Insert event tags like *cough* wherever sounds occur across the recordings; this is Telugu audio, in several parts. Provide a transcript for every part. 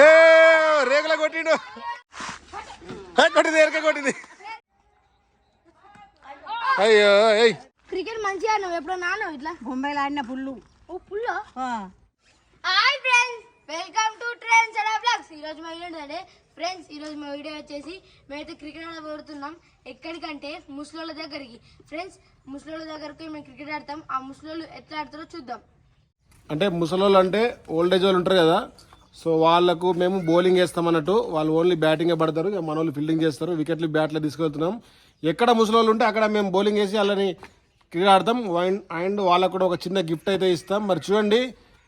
ఏ రేగుల కొట్టిండు. కొట్టింది ఎరక కొట్టింది. అయ్యో ఏయ్. క్రికెట్ మంచిగా నువ్వు ఎప్పుడో నాను ఇట్లా? బొంబాయిలో ఆడిన పుల్లు. ఓ పుల్లో. Hi friends welcome to Trends and Blogs. ఈ రోజు మా వీడియో ఏంటంటే ఫ్రెండ్స్ ఈ రోజు మా వీడియో వచ్చేసి మేమైతే క్రికెట్ ఆడబోతున్నాం ఎక్కడికంటే ముసలోళ్ళ దగ్గరికి. ఫ్రెండ్స్ ముసలోళ్ళ దగ్గరికి మేము క్రికెట్ ఆడతాం. ఆ ముసలోళ్ళు ఎట్లా ఆడతారో చూద్దాం. అంటే ముసలోళ్ళు అంటే ఓల్డ్ ఏజ్ వాళ్ళు ఉంటారు కదా సో వాళ్ళకు మేము బౌలింగ్ వేస్తాం అన్నట్టు వాళ్ళు ఓన్లీ బ్యాటింగే పడతారు ఇక మన వాళ్ళు ఫీల్డింగ్ చేస్తారు వికెట్లు బ్యాట్లు తీసుకెళ్తున్నాం. ఎక్కడ ముసలోళ్ళు ఉంటే అక్కడ మేము బౌలింగ్ వేసి వాళ్ళని క్రికెట్ ఆడతాం అండ్- అండ్ వాళ్ళకు కూడా ఒక చిన్న గిఫ్ట్ అయితే ఇస్తాం. మరి చూడండి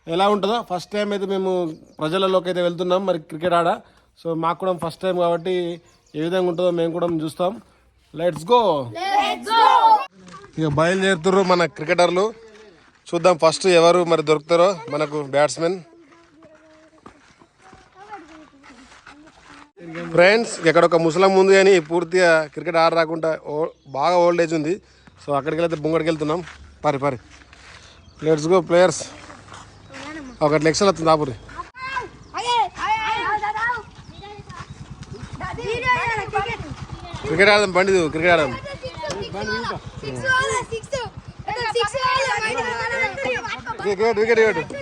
ఎలా ఉంటుందో. ఫస్ట్ టైం అయితే మేము ప్రజలలోకి అయితే వెళ్తున్నాం మరి క్రికెట్ ఆడ. సో మాకు కూడా ఫస్ట్ టైం కాబట్టి ఏ విధంగా ఉంటుందో మేము కూడా చూస్తాం. లెట్స్ గో ఇక బయలుదేరుతున్నారు మన క్రికెటర్లు చూద్దాం ఫస్ట్ ఎవరు మరి దొరుకుతారో మనకు బ్యాట్స్మెన్ ఫ్రెండ్స్ ఇక్కడ ఒక ముసలం ఉంది అని పూర్తిగా క్రికెట్ ఆడ రాకుండా బాగా ఓల్డ్ ఏజ్ ఉంది. సో అక్కడికి వెళ్తే బొంగడికి వెళ్తున్నాం పరి. పరి లెట్స్ గో ప్లేయర్స్ ఒకటి లెక్షన్ వస్తుంది ఆపురి. క్రికెట్ ఆడదాం బండి క్రికెట్ ఆడదాం. వికెట్ వికెట్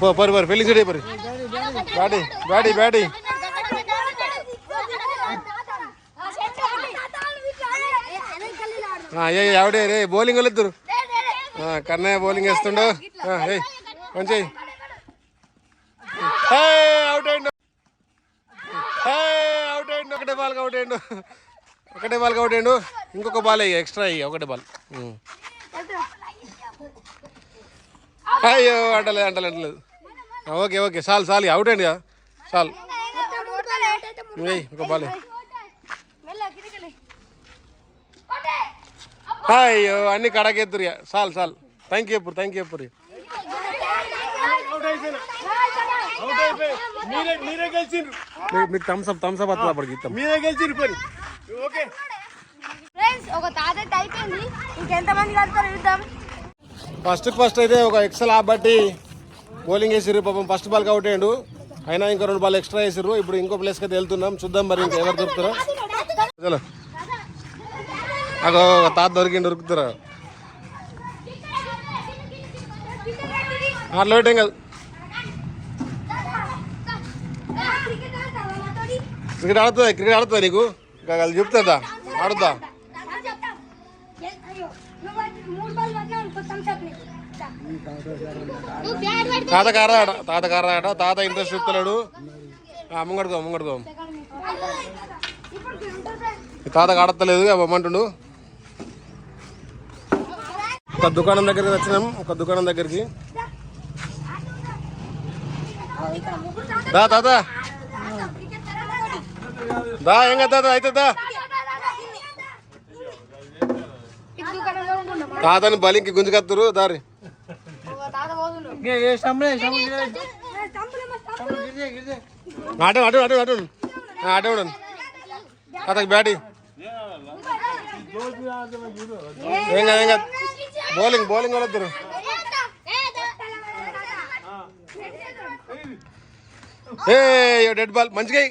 పో పరి పరి ఫీల్డింగ్ సైడ్ పరి. బాడీ బ్యాటి బ్యాటి ఏ ఆవిడే రే బౌలింగ్ వెళ్ళొద్దురు కన్నయ్య బౌలింగ్ వేస్తుండు. ఏయ్ మంచి అవుట్ అయ్యిండు అవుట్ అయిండు. ఒకటే బాల్ అవుట్ అయ్యిండు ఒకటే బాల్ అవుట్ అయిండు. ఇంకొక బాల్ అయ్యి ఎక్స్ట్రా అయ్యి ఒకటే బాల్. అయ్యో అంటలేదు అంటలేదు అంటలేదు. ఓకే ఓకే చాలు చాలు అవుట్ అయింది కదా చాలు బాల్. అయ్యో అన్ని కడకెత్తురు. చాలు చాలు థ్యాంక్ యూ ఎప్పుడు థ్యాంక్ యూ ఎప్పుడు మీకు థమ్స్అప్ థమ్స్అప్ వస్తుంది అప్పటికి? ఇస్తాం. మీరే గెలిచిండ్రు పని. ఓకే. ఫ్రెండ్స్ ఒక తాత అయితే అయిపోయింది ఇంకెంత మంది కడతారో చూద్దాం. ఫస్ట్ ఫస్ట్ అయితే ఒక ఎక్సెల్ ఆబట్టి బౌలింగ్ వేసిర్రు పాపం ఫస్ట్ బాల్ అవుట్ అయ్యాడు అయినా ఇంకా రెండు బాల్ ఎక్స్ట్రా వేసిర్రు. ఇప్పుడు ఇంకో ప్లేస్కి అయితే వెళ్తున్నాం. చూద్దాం మరి ఇంకా ఎవరు దొరుకుతారో. చలో. ఒక తాత దొరికింది దొరుకుతారా? అట్లా పెట్టేం కాదు క్రికెట్ ఆడుతుందా? క్రికెట్ ఆడుతుందా నీకు? ఇంకా చెప్తుందా ఆడుతా తాత కారా తాత కారాడ తాత ఇంట్రెస్ట్ చూపుతున్నాడు ముంగడుకో. అమ్మగడుకో తాత కాడతలేదు అమ్మంటుండు ఒక దుకాణం దగ్గరికి వచ్చినాం ఒక దుకాణం దగ్గరికి. దా తాత. దా ఏం కదా తాత? అయితే తాతని బలింకి గుంజుకత్తురు దారి. అటు అటు అటు అటు అటు తాతకి బ్యాటి ఏం కాదు ఏం కాదు. బౌలింగ్ బౌలింగ్ వాళ్ళిద్దరు ఏ డెడ్ బాల్ మంచిగా.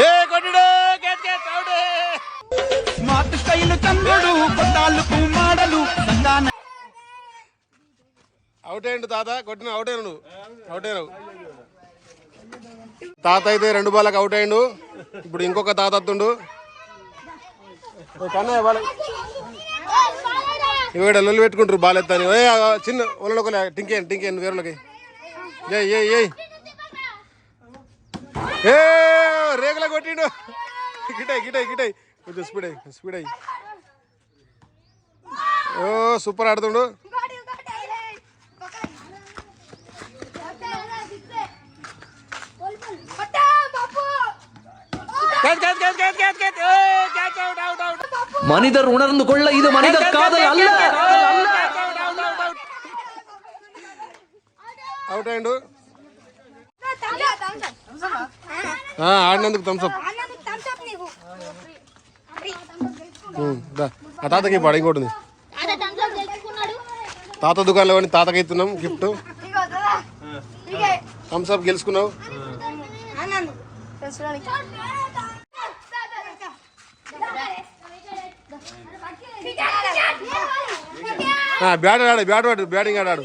ఏ కొట్టుడు catch catch out. Smart style చంద్రుడు కొట్టాలకు మాడలు అవుట్ అయ్యండు తాత కొట్టిన అవుట్ అయ్యాను అవుట్ అయ్యావు తాత అయితే రెండు బాలకు అవుట్ అయ్యిండు. ఇప్పుడు ఇంకొక తాత అత్తుండు ఓ కన్నయ్య బాల ఇవిడ పెట్టుకుంటారు బాల్ ఏ చిన్న ఒళ్ళొకలే టింకేయండి టింకేయండి వేరులకి. ఏ ఏ ఏ. ఏ రేగుల కొట్టిండు. గిటాయి గిటాయి గిటాయి కొంచెం స్పీడ్ అయ్యి స్పీడ్ అయ్యి ఓ super ఆడుతుండు catch catch catch catch catch catch ఏ క్యాచ్ అవుట్ అవుట్ అవుట్ மனிதர் உணர்ந்து கொள்ள இது மனித காதல் அல்ல అవుట్ అయ్యిండు ఆ, ఆడినందుకు థమ్స్అప్ ఆ తాతకి ఇప్పుడు ఇంకోటి తాత దుకాణంలో పోయి తాతకి ఇస్తున్నాం గిఫ్ట్. థమ్స్అప్ గెలుచుకున్నావు? బ్యాట్ ఆడు బ్యాట్ ఆడు బ్యాటింగ్ ఆడాడు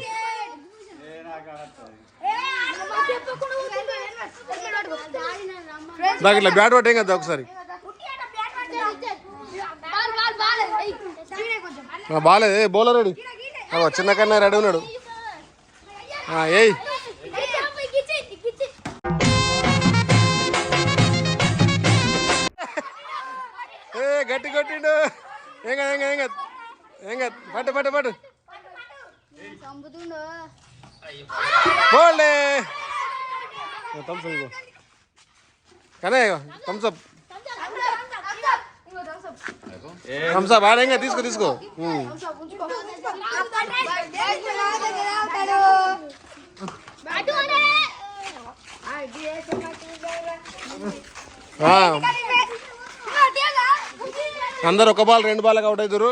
నాకు ఇట్లా బ్యాట్ పట్టే కదా ఒకసారి. బాగాలేదు బౌలర్ రెడీ. అగో చిన్న కన్నా రెడీ ఉన్నాడు. ఆ, ఏయ్. ఏ గట్టి కొట్టిండు. ఏం కాదు ఏం కాదు ఏం కాదు. ఏం కాదు. పట్టు పట్టు పట్టు. బోల్డే. థమ్స్అప్ ఇగో కానీ థమ్స్అప్ ఆడేంగా తీసుకో తీసుకో. అందరు ఒక బాల్ రెండు బాల్ అవుట్ అవుతారు.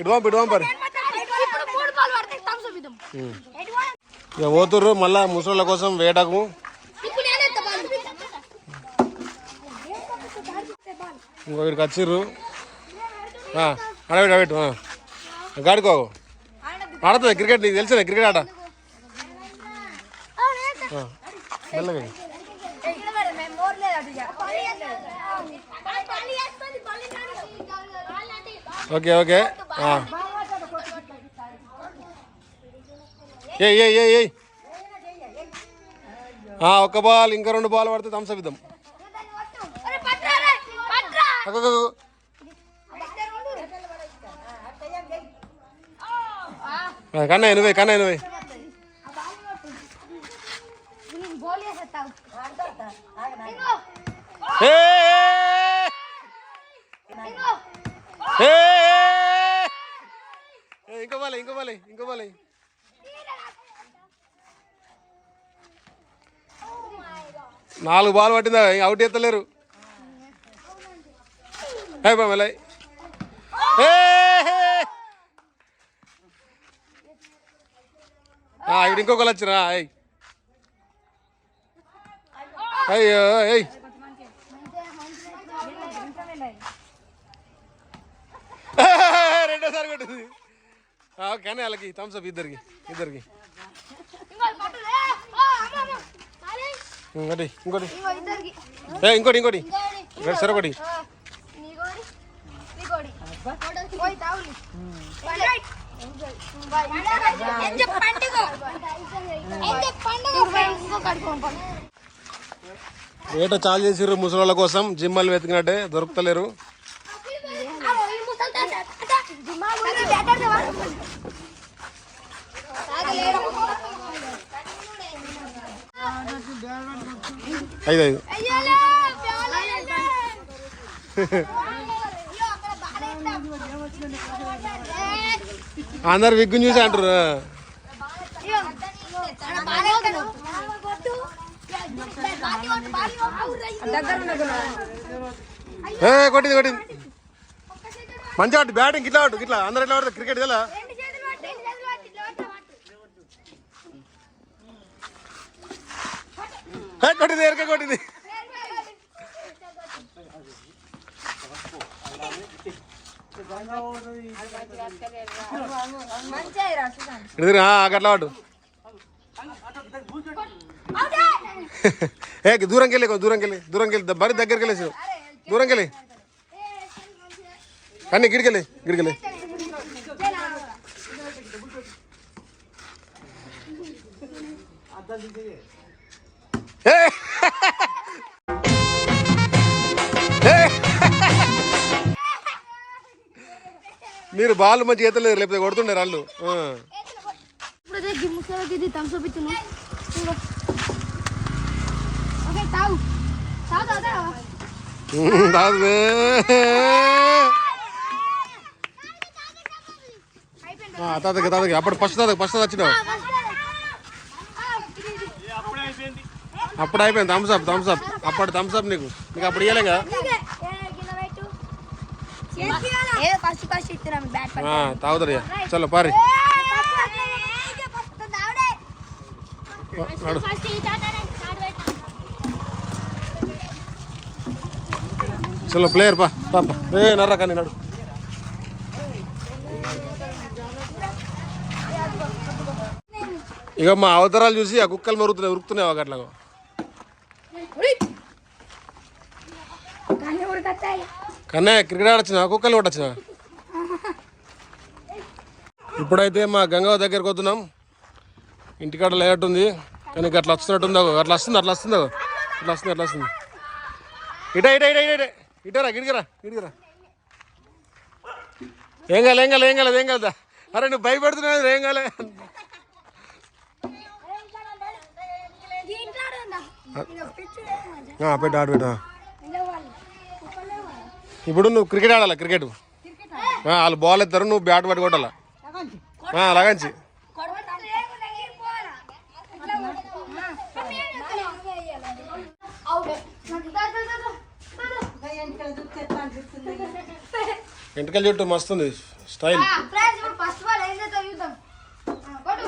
ఇటు పంపు ఇటు పంపరు ఇక పోతుర్రు మళ్ళా ముసళ్ళ కోసం వేటకు. ఇంకొకరికి వచ్చిర్రు. అడబెట్టు అడబెట్టు గాడుకో. ఆడుతుంది క్రికెట్ నీకు తెలిసిన క్రికెట్ ఆట? ఆ, మెల్లగా ఓకే ఓకే ఏ ఏ ఏ ఏ ఒక ఒక్క బాల్ ఇంకా రెండు బాల్ పడితే థమ్స్అప్ ఇద్దాం. కన్నయ్య నువ్వే కన్నయ్య నువ్వే. ఇంకో బాలే ఇంకో బాలే ఇంకో బాలే. నాలుగు బాల్ పట్టిందా? అవుట్ ఎత్తలేరు. హే బామలై ఇక్కడ ఇంకొకరు వచ్చిరా అయ్యి ఏయ్ రెండోసారి కొట్టింది కానీ వాళ్ళకి థమ్స్అప్ ఇద్దరికి ఇద్దరికి ఇంకోటి ఇంకోటి ఇంకోటి ఇంకోటి ఇంకోటి సరే ఒకటి వేట చాలు చేసిర్రు ముసలోళ్ళ కోసం? జిమ్మలు వెతికినట్టే దొరుకుతలేరు. ఐదు ఐదు. *laughs* అందరు విగ్గు చూసి అంటారు. కొట్టింది కొట్టింది. మంచిగా ఆడు బ్యాటింగ్ ఇట్లా ఆడు ఇట్లా. అందరు ఎట్లా ఆడుతుంది క్రికెట్ ఇలా కొట్టింది ఎరక కొట్టింది. ఇది అట్లా ఆడు *laughs* ఏ దూరంకి వెళ్ళి దూరంకి వెళ్ళి దూరంకి వెళ్ళి మరి దగ్గరికి వెళ్ళేసి దూరంకి వెళ్ళి. కానీ గిడికెళ్ళి గిడికెళ్ళి ఏ! మీరు బాల్ మంచి ఈతలేరు లేకపోతే కొడుతుండే రాళ్ళు థమ్స్అప్ తాతకి తాతకి. అప్పుడు ఫస్ట్ తాతకి ఫస్ట్ వచ్చినావు అప్పుడే అయిపోయింది. అప్పుడు అయిపోయింది. థమ్స్ అప్ థమ్స్ అప్ అప్పుడు థమ్స్ అప్ నీకు. నీకు అప్పుడు ఇవ్వలేం కదా ఏదో ఫస్ట్ ఫస్ట్ ఇస్తున్నాం బ్యాట్ ఆ, తాగుతారు ఇక చలో పారి. నడు చలో ప్లేయర్ పా పాప ఏ నర్రా కానీ నడు. ఇక మా అవతారాలు చూసి ఆ కుక్కలు మరుగుతున్నాయి ఉరుకుతున్నాయి ఒక అట్లా కన్నా క్రికెట్ ఆడొచ్చిన? కుక్కలు కొట్టొచ్చిన? ఇప్పుడైతే మా గంగావ దగ్గరికి వస్తున్నాం ఇంటికాడ లేట్ ఉంది. కానీ అట్లా వస్తున్నట్టుంది. అట్లా వస్తుంది అట్లా వస్తుంది. అట్లా వస్తుంది అట్లా వస్తుంది. ఇట ఇట ఇట ఇట ఇటరా గిడిగిరా గిడిగిరా ఏం కాలే ఏం కాలే ఏం కాలేదు ఏం కాలేదా. అరే నువ్వు భయపెడుతున్నావు ఏం కాలే? పెట్టు ఆడు పెట్టు. ఇప్పుడు నువ్వు క్రికెట్ ఆడాలి క్రికెట్? వాళ్ళు బాల్ ఎత్తారు నువ్వు బ్యాట్ పట్టి కొట్టాలా ఆ, అలాగంచి వెంటకల్ చుట్టూ మస్తుంది స్టైల్ చూద్దాం కొట్టు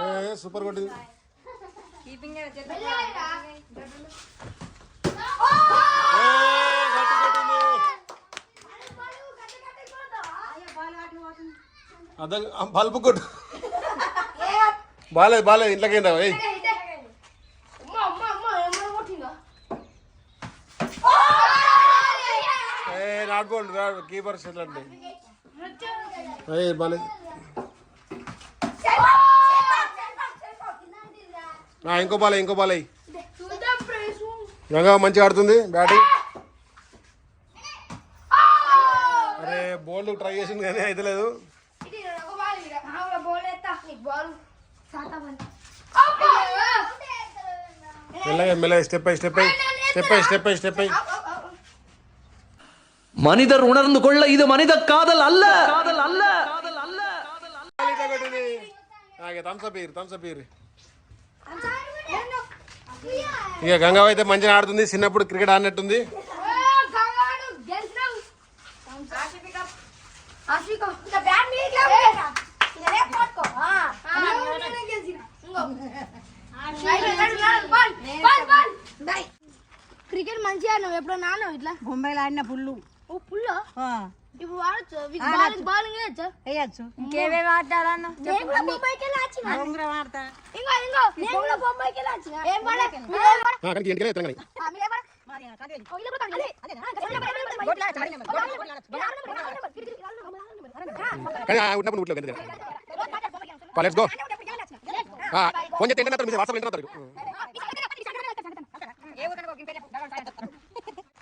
ఏ, సూపర్ కొట్టింది. అదే బల్బు కొట్టు. బాలేదు బాలేదు ఇంట్లోకి ఏ నాట్ బాల్ రాడు కీపర్ సెట్ ఆ, ఇంకో బాల్ ఇంకో బాల్ అయ్యి చూద్దాం ఫ్రెండ్స్ గంగా మంచిగా ఆడుతుంది బ్యాటింగ్ అరే బోల్డ్ ట్రై చేసింది కానీ అయితే లేదు ఇది ఒక బాల్ ఇక్కడ ఆ బాల్ ఎత్తా నీకు బాల్ సాతా బాల్ మెల్లగా మెల్లగా స్టెప్ అయ్యి స్టెప్ అయ్యి స్టెప్ అయ్యి స్టెప్ అయ్యి స్టెప్ అయ్యి மனிதர் உணர்ந்து கொள்ள இது மனித காதல் அல்ல காதல் அல்ல థమ్స్అప్ ఇయ్యి థమ్స్అప్ ఇయ్యి ఇక గంగా అయితే మంచిగా ఆడుతుంది. చిన్నప్పుడు క్రికెట్ ఆడినట్టుంది. క్రికెట్ మంచిగా ఆడినావు. ఎప్పుడో నాను ఇట్లా? బొంబాయిలో ఆడిన పుల్లు. ఓ పుల్ల? ఇప్పుడు వాడచ్చు బాలింగ్ బాలింగ్ వేయచ్చా వేయచ్చు ఇంకేమేమి ఆడతాడన్నా నేను కూడా బొంబాయికి వెళ్ళి వచ్చిన ఉంగరం ఆడతా ఇంకో ఇంకో నేను కూడా బొంబాయికి వెళ్ళి వచ్చిన ఏం పడ కానీ ఇంటికి ఆ ఉన్నప్పుడు నువ్వు ఎందుకు లెట్స్ గో ఫోన్ చేస్తే ఏంటంటే మీరు వాట్సాప్ ఏంటంటారు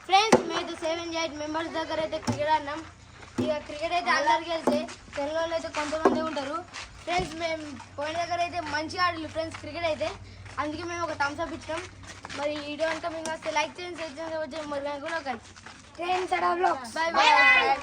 ఫ్రెండ్స్ సెవెన్ ఎయిట్ మెంబర్స్ దగ్గర అయితే క్రికెట్ ఆడినాం. ఇక క్రికెట్ అయితే అందరికి వెళ్తే తెలుగు వాళ్ళు అయితే కొంతమంది ఉంటారు. ఫ్రెండ్స్ మేము పోయిన దగ్గర అయితే మంచిగా ఆడలేదు ఫ్రెండ్స్ క్రికెట్ అయితే. అందుకే మేము ఒక థమ్స్ అప్ ఇచ్చినాం. మరి వీడియో అంతా మీకు వస్తే లైక్ చేయండి షేర్ చేయండి వచ్చి మరి మేము కూడా ఒక ఫ్రెండ్స్ బాయ్ బాయ్